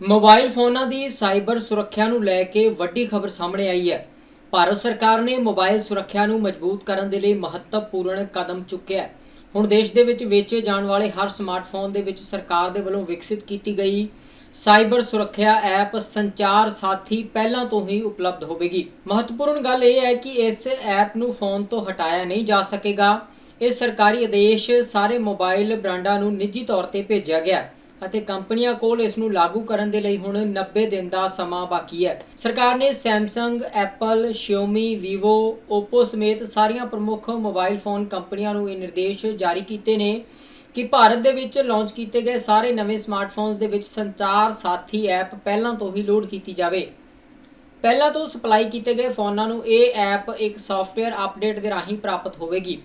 Mobile ਫੋਨਾਂ ਦੀ cyber ਸੁਰੱਖਿਆ ਨੂੰ ਲੈ ਕੇ ਵੱਡੀ ਖਬਰ ਸਾਹਮਣੇ ਆਈ ਹੈ। ਭਾਰਤ ਸਰਕਾਰ ਨੇ ਮੋਬਾਈਲ ਸੁਰੱਖਿਆ ਨੂੰ ਮਜ਼ਬੂਤ ਕਰਨ ਦੇ ਲਈ ਮਹੱਤਵਪੂਰਨ ਕਦਮ ਚੁੱਕਿਆ ਹੈ। ਹੁਣ ਦੇਸ਼ ਦੇ ਵਿੱਚ ਵੇਚੇ ਜਾਣ ਵਾਲੇ ਹਰ ਸਮਾਰਟਫੋਨ ਦੇ ਵਿੱਚ ਸਰਕਾਰ ਦੇ ਵੱਲੋਂ ਵਿਕਸਿਤ ਕੀਤੀ ਗਈ ਸਾਈਬਰ ਸੁਰੱਖਿਆ ਐਪ ਸੰਚਾਰ ਸਾਥੀ ਪਹਿਲਾਂ ਤੋਂ ਹੀ ਉਪਲਬਧ ਹੋਵੇਗੀ। ਮਹੱਤਵਪੂਰਨ ਗੱਲ ਇਹ ਹੈ ਕਿ ਇਸ ਐਪ ਨੂੰ ਫੋਨ ਤੋਂ ਹਟਾਇਆ ਨਹੀਂ ਜਾ ਸਕੇਗਾ। ਇਹ ਸਰਕਾਰੀ ਆਦੇਸ਼ ਸਾਰੇ ਮੋਬਾਈਲ ਬ੍ਰਾਂਡਾਂ ਨੂੰ ਨਿੱਜੀ ਤੌਰ ਤੇ ਭੇਜਿਆ ਗਿਆ ਹੈ। ਅਤੇ ਕੰਪਨੀਆਂ ਕੋਲ ਇਸ ਨੂੰ ਲਾਗੂ ਕਰਨ ਦੇ ਲਈ ਹੁਣ 90 ਦਿਨ ਦਾ ਸਮਾਂ ਬਾਕੀ ਹੈ। ਸਰਕਾਰ ਨੇ Samsung Apple Xiaomi, Vivo, Oppo ਸਮੇਤ ਸਾਰੀਆਂ ਪ੍ਰਮੁੱਖ ਮੋਬਾਈਲ ਫੋਨ ਕੰਪਨੀਆਂ ਨੂੰ ਇਹ ਨਿਰਦੇਸ਼ ਜਾਰੀ ਕੀਤੇ ਨੇ ਕਿ ਭਾਰਤ ਦੇ ਵਿੱਚ ਲਾਂਚ ਕੀਤੇ ਗਏ ਸਾਰੇ ਨਵੇਂ ਸਮਾਰਟਫੋਨਸ ਦੇ ਵਿੱਚ ਸੰਚਾਰ ਸਾਥੀ ਐਪ ਪਹਿਲਾਂ ਤੋਂ ਹੀ ਲੋਡ ਕੀਤੀ ਜਾਵੇ। ਪਹਿਲਾਂ ਤੋਂ ਸਪਲਾਈ ਕੀਤੇ ਗਏ ਫੋਨਾਂ ਨੂੰ ਇਹ ਐਪ ਇੱਕ ਸੌਫਟਵੇਅਰ ਅਪਡੇਟ ਦੇ ਰਾਹੀਂ ਪ੍ਰਾਪਤ ਹੋਵੇਗੀ।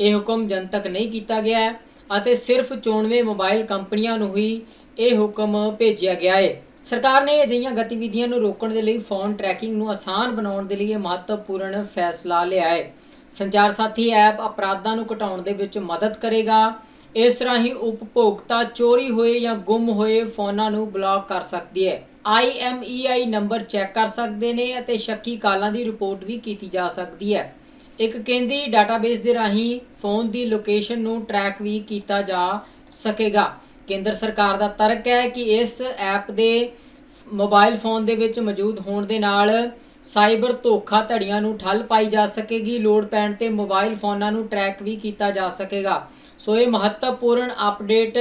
ਇਹ ਹੁਕਮ ਜਨਤਕ ਨਹੀਂ ਕੀਤਾ ਗਿਆ। ਹੈ ਅਤੇ ਸਿਰਫ ਚੋਣਵੇਂ ਮੋਬਾਈਲ ਕੰਪਨੀਆਂ ਨੂੰ ਹੀ ਇਹ ਹੁਕਮ ਭੇਜਿਆ ਗਿਆ ਹੈ ਸਰਕਾਰ ਨੇ ਅਜਿਹੀਆਂ ਗਤੀਵਿਧੀਆਂ ਨੂੰ ਰੋਕਣ ਦੇ ਲਈ ਫੋਨ ਟਰੈਕਿੰਗ ਨੂੰ ਆਸਾਨ ਬਣਾਉਣ ਦੇ ਲਈ ਇਹ ਮਹੱਤਵਪੂਰਨ ਫੈਸਲਾ ਲਿਆ ਹੈ ਸੰਚਾਰ ਸਾਥੀ ਐਪ ਅਪਰਾਧਾਂ ਨੂੰ ਘਟਾਉਣ ਦੇ ਵਿੱਚ ਮਦਦ ਕਰੇਗਾ। ਇਸ ਰਾਹੀਂ ਉਪਭੋਗਤਾ ਚੋਰੀ ਹੋਏ ਜਾਂ ਗੁੰਮ ਹੋਏ ਫੋਨਾਂ ਨੂੰ ਬਲੌਕ ਕਰ ਸਕਦੀ ਹੈ IMEI ਨੰਬਰ ਚੈੱਕ ਕਰ ਸਕਦੇ ਨੇ ਅਤੇ ਸ਼ੱਕੀ ਕਾਲਾਂ ਦੀ ਰਿਪੋਰਟ ਵੀ ਕੀਤੀ ਜਾ ਸਕਦੀ ਹੈ ਇੱਕ ਕੇਂਦਰੀ ਡਾਟਾਬੇਸ ਦੇ ਰਾਹੀਂ ਫੋਨ ਦੀ ਲੋਕੇਸ਼ਨ ਨੂੰ ਟਰੈਕ ਵੀ ਕੀਤਾ ਜਾ ਸਕੇਗਾ। ਕੇਂਦਰ ਸਰਕਾਰ ਦਾ ਤਰਕ ਹੈ ਕਿ ਇਸ ਐਪ ਦੇ ਮੋਬਾਈਲ ਫੋਨ ਦੇ ਵਿੱਚ ਮੌਜੂਦ ਹੋਣ ਦੇ ਨਾਲ ਸਾਈਬਰ ਧੋਖਾਧੜੀਆਂ ਨੂੰ ਠੱਲ ਪਾਈ ਜਾ ਸਕੇਗੀ ਲੋਡ ਪੈਣ ਤੇ ਮੋਬਾਈਲ ਫੋਨਾਂ ਨੂੰ ਟਰੈਕ ਵੀ ਕੀਤਾ ਜਾ ਸਕੇਗਾ। ਸੋ ਇਹ ਮਹੱਤਵਪੂਰਨ ਅਪਡੇਟ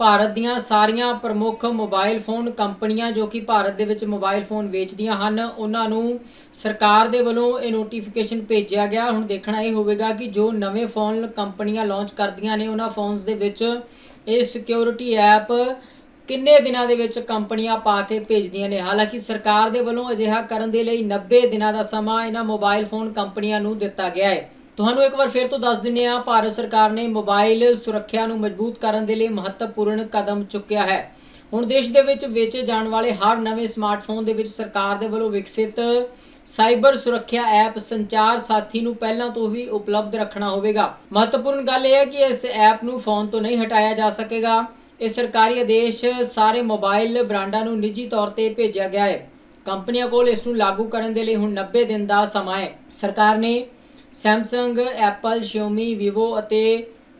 ਭਾਰਤ ਦੀਆਂ ਸਾਰੀਆਂ ਪ੍ਰਮੁੱਖ ਮੋਬਾਈਲ ਫੋਨ ਕੰਪਨੀਆਂ ਜੋ ਕਿ ਭਾਰਤ ਦੇ ਵਿੱਚ ਮੋਬਾਈਲ ਫੋਨ ਵੇਚਦੀਆਂ ਹਨ, ਉਹਨਾਂ ਨੂੰ ਸਰਕਾਰ ਦੇ ਵੱਲੋਂ ਇਹ ਨੋਟੀਫਿਕੇਸ਼ਨ ਭੇਜਿਆ ਗਿਆ। ਹੁਣ ਦੇਖਣਾ ਇਹ ਹੋਵੇਗਾ ਕਿ ਜੋ ਨਵੇਂ ਫੋਨ ਕੰਪਨੀਆਂ ਲਾਂਚ ਕਰਦੀਆਂ ਨੇ, ਉਹਨਾਂ ਫੋਨਸ ਦੇ ਵਿੱਚ ਇਹ ਸਿਕਿਉਰਿਟੀ ਐਪ ਕਿੰਨੇ ਦਿਨਾਂ ਦੇ ਵਿੱਚ ਕੰਪਨੀਆਂ ਪਾ ਕੇ ਭੇਜਦੀਆਂ ਨੇ। ਹਾਲਾਂਕਿ ਸਰਕਾਰ ਦੇ ਵੱਲੋਂ ਅਜਿਹਾ ਕਰਨ ਦੇ ਲਈ 90 ਦਿਨਾਂ ਦਾ ਸਮਾਂ ਇਹਨਾਂ ਮੋਬਾਈਲ ਫੋਨ ਕੰਪਨੀਆਂ ਨੂੰ ਦਿੱਤਾ ਗਿਆ ਹੈ। ਤੁਹਾਨੂੰ ਇੱਕ ਵਾਰ ਫਿਰ ਤੋਂ ਦੱਸ ਦਿੰਨੇ ਆ ਭਾਰਤ ਸਰਕਾਰ ਨੇ ਮੋਬਾਈਲ ਸੁਰੱਖਿਆ ਨੂੰ ਮਜ਼ਬੂਤ ਕਰਨ ਦੇ ਲਈ ਮਹੱਤਵਪੂਰਨ ਕਦਮ ਚੁੱਕਿਆ ਹੈ। ਹੁਣ ਦੇਸ਼ ਦੇ ਵਿੱਚ ਵੇਚੇ ਜਾਣ ਵਾਲੇ ਹਰ ਨਵੇਂ ਸਮਾਰਟਫੋਨ ਦੇ ਵਿੱਚ ਸਰਕਾਰ ਦੇ ਵੱਲੋਂ ਵਿਕਸਿਤ ਸਾਈਬਰ ਸੁਰੱਖਿਆ ਐਪ ਸੰਚਾਰ ਸਾਥੀ ਨੂੰ ਪਹਿਲਾਂ ਤੋਂ ਹੀ ਉਪਲਬਧ ਰੱਖਣਾ ਹੋਵੇਗਾ। ਮਹੱਤਵਪੂਰਨ ਗੱਲ ਇਹ ਹੈ ਕਿ ਇਸ ਐਪ ਨੂੰ ਫੋਨ ਤੋਂ ਨਹੀਂ ਹਟਾਇਆ ਜਾ ਸਕੇਗਾ। ਇਹ ਸਰਕਾਰੀ ਆਦੇਸ਼ ਸਾਰੇ ਮੋਬਾਈਲ ਬ੍ਰਾਂਡਾਂ ਨੂੰ ਨਿੱਜੀ ਤੌਰ ਤੇ ਭੇਜਿਆ ਗਿਆ ਹੈ। ਕੰਪਨੀਆਂ ਕੋਲ ਇਸ ਨੂੰ ਲਾਗੂ ਕਰਨ ਦੇ ਲਈ ਹੁਣ 90 ਦਿਨ ਦਾ ਸਮਾਂ ਹੈ। ਸਰਕਾਰ ਨੇ ਸੈਮਸੰਗ ਐਪਲ Xiaomi, Vivo ਅਤੇ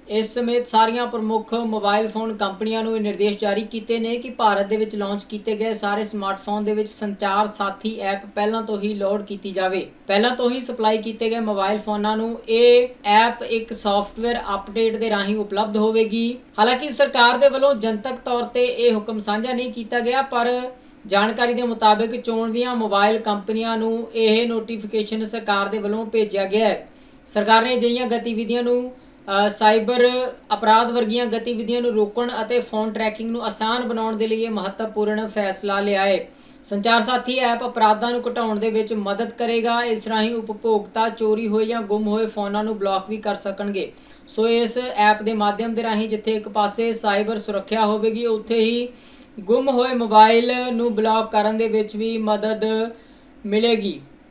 ਇਸ ਸਮੇਤ ਸਾਰੀਆਂ ਪ੍ਰਮੁੱਖ ਮੋਬਾਈਲ ਫੋਨ ਕੰਪਨੀਆਂ ਨੂੰ ਇਹ ਨਿਰਦੇਸ਼ ਜਾਰੀ ਕੀਤੇ ਨੇ ਕਿ ਭਾਰਤ ਦੇ ਵਿੱਚ ਲਾਂਚ ਕੀਤੇ ਗਏ ਸਾਰੇ ਸਮਾਰਟਫੋਨ ਦੇ ਵਿੱਚ ਸੰਚਾਰ ਸਾਥੀ ਐਪ ਪਹਿਲਾਂ ਤੋਂ ਹੀ ਲੋਡ ਕੀਤੀ ਜਾਵੇ। ਪਹਿਲਾਂ ਤੋਂ ਹੀ ਸਪਲਾਈ ਕੀਤੇ ਗਏ ਮੋਬਾਈਲ ਫੋਨਾਂ ਨੂੰ ਇਹ ਐਪ ਇੱਕ ਸੌਫਟਵੇਅਰ ਅਪਡੇਟ ਦੇ ਰਾਹੀਂ ਉਪਲਬਧ ਹੋਵੇਗੀ। ਹਾਲਾਂਕਿ ਸਰਕਾਰ ਦੇ ਵੱਲੋਂ ਜਨਤਕ ਤੌਰ ਤੇ ਇਹ ਹੁਕਮ ਸਾਂਝਾ ਨਹੀਂ ਕੀਤਾ ਗਿਆ, ਪਰ ਜਾਣਕਾਰੀ ਦੇ ਮੁਤਾਬਕ ਚੋਣਵੀਆਂ ਮੋਬਾਈਲ ਕੰਪਨੀਆਂ ਨੂੰ ਇਹ ਨੋਟੀਫਿਕੇਸ਼ਨ ਸਰਕਾਰ ਦੇ ਵੱਲੋਂ ਭੇਜਿਆ ਗਿਆ ਹੈ। ਸਰਕਾਰ ਨੇ ਅਜਿਹੀਆਂ ਗਤੀਵਿਧੀਆਂ ਨੂੰ ਸਾਈਬਰ ਅਪਰਾਧ ਵਰਗੀਆਂ ਗਤੀਵਿਧੀਆਂ ਨੂੰ ਰੋਕਣ ਅਤੇ ਫੋਨ ਟਰੈਕਿੰਗ ਨੂੰ ਆਸਾਨ ਬਣਾਉਣ ਦੇ ਲਈ ਇਹ ਮਹੱਤਵਪੂਰਨ ਫੈਸਲਾ ਲਿਆ ਹੈ। ਸੰਚਾਰ ਸਾਥੀ ਐਪ ਅਪਰਾਧਾਂ ਨੂੰ ਘਟਾਉਣ ਦੇ ਵਿੱਚ ਮਦਦ ਕਰੇਗਾ। ਇਸ ਰਾਹੀਂ ਉਪਭੋਗਤਾ ਚੋਰੀ ਹੋਏ ਜਾਂ ਗੁੰਮ ਹੋਏ ਫੋਨਾਂ ਨੂੰ ਬਲੌਕ ਵੀ ਕਰ ਸਕਣਗੇ। ਸੋ ਇਸ ਐਪ ਦੇ ਮਾਧਿਅਮ ਦੇ ਰਾਹੀਂ ਜਿੱਥੇ ਇੱਕ ਪਾਸੇ ਸਾਈਬਰ ਸੁਰੱਖਿਆ ਹੋਵੇਗੀ, ਉੱਥੇ ਹੀ ਗੁੰਮ ਹੋਏ ਮੋਬਾਈਲ ਨੂੰ ਬਲੌਕ ਕਰਨ ਦੇ ਵਿੱਚ ਵੀ ਮਦਦ ਮਿਲੇਗੀ।